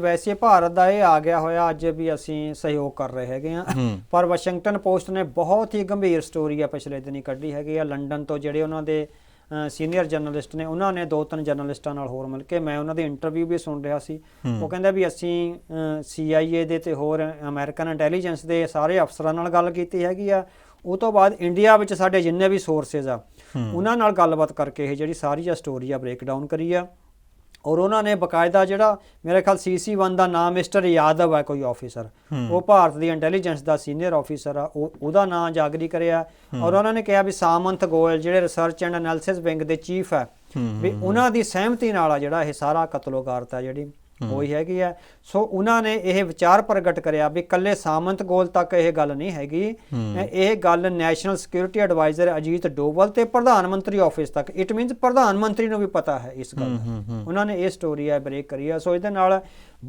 ਵੈਸੇ ਭਾਰਤ ਦਾ ਇਹ ਆ ਗਿਆ ਹੋਇਆ ਅੱਜ ਵੀ ਅਸੀਂ ਸਹਿਯੋਗ ਕਰ ਰਹੇ ਹੈਗੇ ਆ ਹੂੰ। ਪਰ ਵਾਸ਼ਿੰਗਟਨ ਪੋਸਟ ਨੇ ਬਹੁਤ ਹੀ ਗੰਭੀਰ ਸਟੋਰੀ ਆ ਪਿਛਲੇ ਦਿਨੀ ਕੱਢੀ ਹੈਗੀ ਆ। ਲੰਡਨ ਤੋਂ ਜਿਹੜੇ ਉਹਨਾਂ ਦੇ ਸੀਨੀਅਰ ਜਰਨਲਿਸਟ ਨੇ ਉਹਨਾਂ ਨੇ ਦੋ ਤਿੰਨ ਜਰਨਲਿਸਟਾਂ ਨਾਲ ਹੋਰ ਮਿਲ ਕੇ ਮੈਂ ਉਹਨਾਂ ਦੀ ਇੰਟਰਵਿਊ ਵੀ ਸੁਣ ਰਿਹਾ ਸੀ। ਉਹ ਕਹਿੰਦਾ ਵੀ ਅਸੀਂ CIA ਦੇ ਤੇ ਹੋਰ ਅਮਰੀਕਨ ਇੰਟੈਲੀਜੈਂਸ ਦੇ ਸਾਰੇ ਅਫਸਰਾਂ ਨਾਲ ਗੱਲ ਕੀਤੀ ਹੈਗੀ ਆ। ਉਹ ਤੋਂ ਬਾਅਦ ਇੰਡੀਆ ਵਿੱਚ ਸਾਡੇ ਜਿੰਨੇ ਵੀ ਸੋਰਸਸ ਆ ਉਹਨਾਂ ਨਾਲ ਗੱਲਬਾਤ ਕਰਕੇ ਇਹ ਜਿਹੜੀ ਸਾਰੀ ਆ ਸਟੋਰੀ ਆ ਬ੍ਰੇਕ ਡਾਊਨ ਕਰੀ ਆ। ਔਰ ਉਹਨਾਂ ਨੇ ਬਕਾਇਦਾ ਜਿਹੜਾ ਮੇਰੇ ਖਿਆਲ ਸੀਸੀ1 ਦਾ ਨਾਮ ਮਿਸਟਰ ਯਾਦਵ ਹੈ ਕੋਈ ਆਫੀਸਰ ਉਹ ਭਾਰਤ ਦੀ ਇੰਟੈਲੀਜੈਂਸ ਦਾ ਸੀਨੀਅਰ ਆਫੀਸਰ ਆ। ਉਹ ਉਹਦਾ ਨਾਮ ਜਾਗਰੀ ਕਰਿਆ। ਔਰ ਉਹਨਾਂ ਨੇ ਕਿਹਾ ਵੀ ਸਾਮੰਤ ਗੋਇਲ ਜਿਹੜੇ ਰਿਸਰਚ ਐਂਡ ਐਨਾਲਿਸਿਸ ਵਿੰਗ ਦੇ ਚੀਫ ਹੈ ਵੀ ਉਹਨਾਂ ਦੀ ਸਹਿਮਤੀ ਨਾਲ ਆ ਜਿਹੜਾ ਇਹ ਸਾਰਾ ਕਤਲੋਗਾਰਤ ਆ ਜਿਹੜੀ ਹੋਈ ਹੈਗੀ ਆ ਸੋ ਉਹਨਾਂ ਨੇ ਇਹ ਵਿਚਾਰ ਪ੍ਰਗਟ ਕਰਿਆ ਵੀ ਕੱਲੇ ਸਾਮੰਤ ਗੋਲ ਤੱਕ ਇਹ ਗੱਲ ਨਹੀਂ ਹੈਗੀ। ਇਹ- ਗੱਲ national security adviser Ajit Doval ਤੇ ਪ੍ਰਧਾਨ ਮੰਤਰੀ ਆਫਿਸ ਤੱਕ। ਇਟ ਮੀਨਸ ਪ੍ਰਧਾਨ ਮੰਤਰੀ ਨੂੰ ਵੀ ਪਤਾ ਹੈ ਇਸ ਗੱਲ ਦਾ। ਉਹਨਾਂ ਨੇ ਇਹ ਸਟੋਰੀ ਹੈ ਬ੍ਰੇਕ ਕਰੀ ਆ ਸੋ ਇਹਦੇ ਨਾਲ